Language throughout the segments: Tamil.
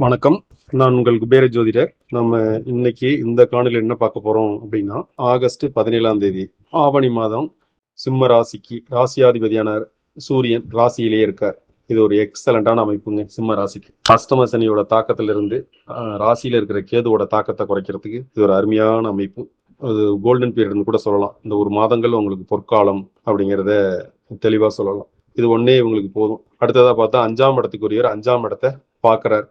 வணக்கம். நான் உங்கள் குபேர ஜோதிடர். நம்ம இன்னைக்கு இந்த காணொலியில் என்ன பார்க்க போறோம் அப்படின்னா ஆகஸ்ட் பதினேழாம் தேதி ஆவணி மாதம் சிம்ம ராசிக்கு ராசியாதிபதியான சூரியன் ராசியிலேயே இருக்கார். இது ஒரு எக்ஸலண்டான அமைப்புங்க சிம்ம ராசிக்கு. அஷ்டம சனியோட தாக்கத்திலிருந்து ஆஹ், ராசியில இருக்கிற கேதுவோட தாக்கத்தை குறைக்கிறதுக்கு இது ஒரு அருமையான அமைப்பு. அது கோல்டன் பீரியட்னு கூட சொல்லலாம். இந்த ஒரு மாதங்கள் உங்களுக்கு பொற்காலம் அப்படிங்கிறத தெளிவா சொல்லலாம். இது ஒன்னே உங்களுக்கு போதும். அடுத்ததா பார்த்தா அஞ்சாம் இடத்துக்குரியவர் அஞ்சாம் இடத்தை பார்க்கறார்.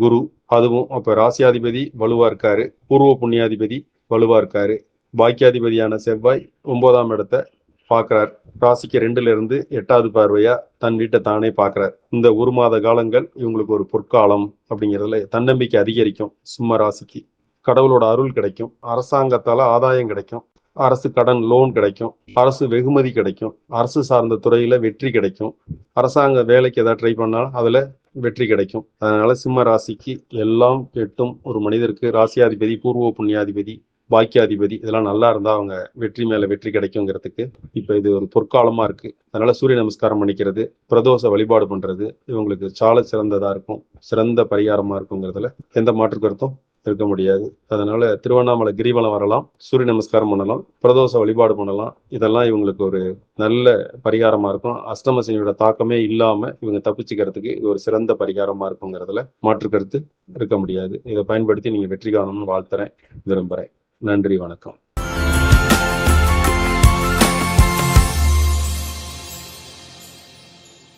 குரு. அதுவும் அப்ப ராசியாதிபதி வலுவா இருக்காரு. பூர்வ புண்ணியாதிபதி வலுவா இருக்காரு. பாக்கியாதிபதியான செவ்வாய் ஒன்பதாம் இடத்தை பார்க்கறார் ராசிக்கு ரெண்டுல இருந்து எட்டாவது பார்வையா தன் வீட்டை தானே பார்க்கறார் இந்த ஒரு மாத காலங்கள் இவங்களுக்கு ஒரு பொற்காலம் அப்படிங்கிறதுல தன்னம்பிக்கை அதிகரிக்கும் சிம்ம ராசிக்கு. கடவுளோட அருள் கிடைக்கும். அரசாங்கத்தால ஆதாயம் கிடைக்கும். அரசு கடன் லோன் கிடைக்கும். அரசு வெகுமதி கிடைக்கும். அரசு சார்ந்த துறையில வெற்றி கிடைக்கும். அரசாங்க வேலைக்கு ஏதாவது ட்ரை பண்ணாலும் அதுல வெற்றி கிடைக்கும். அதனால சிம்ம ராசிக்கு எல்லாம் கெட்டும் ஒரு மனிதருக்கு. ராசியாதிபதி பூர்வ புண்ணியாதிபதி பாக்கியாதிபதி இதெல்லாம் நல்லா இருந்தா அவங்க வெற்றி மேல வெற்றி கிடைக்குங்கிறதுக்கு இப்ப இது ஒரு பொற்காலமா இருக்கு. அதனால சூரிய நமஸ்காரம் பண்ணிக்கிறது பிரதோஷ வழிபாடு பண்றது இவங்களுக்கு சால சிறந்ததா இருக்கும் சிறந்த பரிகாரமா இருக்குங்கிறதுல எந்த மாற்று கருத்தும் இருக்க முடியாது. அதனால திருவண்ணாமலை கிரிவலம் வரலாம் சூரிய நமஸ்காரம் பண்ணலாம் பிரதோஷ வழிபாடு பண்ணலாம். இதெல்லாம் இவங்களுக்கு ஒரு நல்ல பரிகாரமா இருக்கும். அஷ்டமசனியோட தாக்கமே இல்லாம இவங்க தப்பிச்சுக்கிறதுக்கு இது ஒரு சிறந்த பரிகாரமா இருக்குங்கிறதுல மாற்று கருத்து இருக்க முடியாது. இதை பயன்படுத்தி நீங்க வெற்றி காணணும்னு வாழ்த்துறேன். விரும்புறேன் நன்றி வணக்கம்.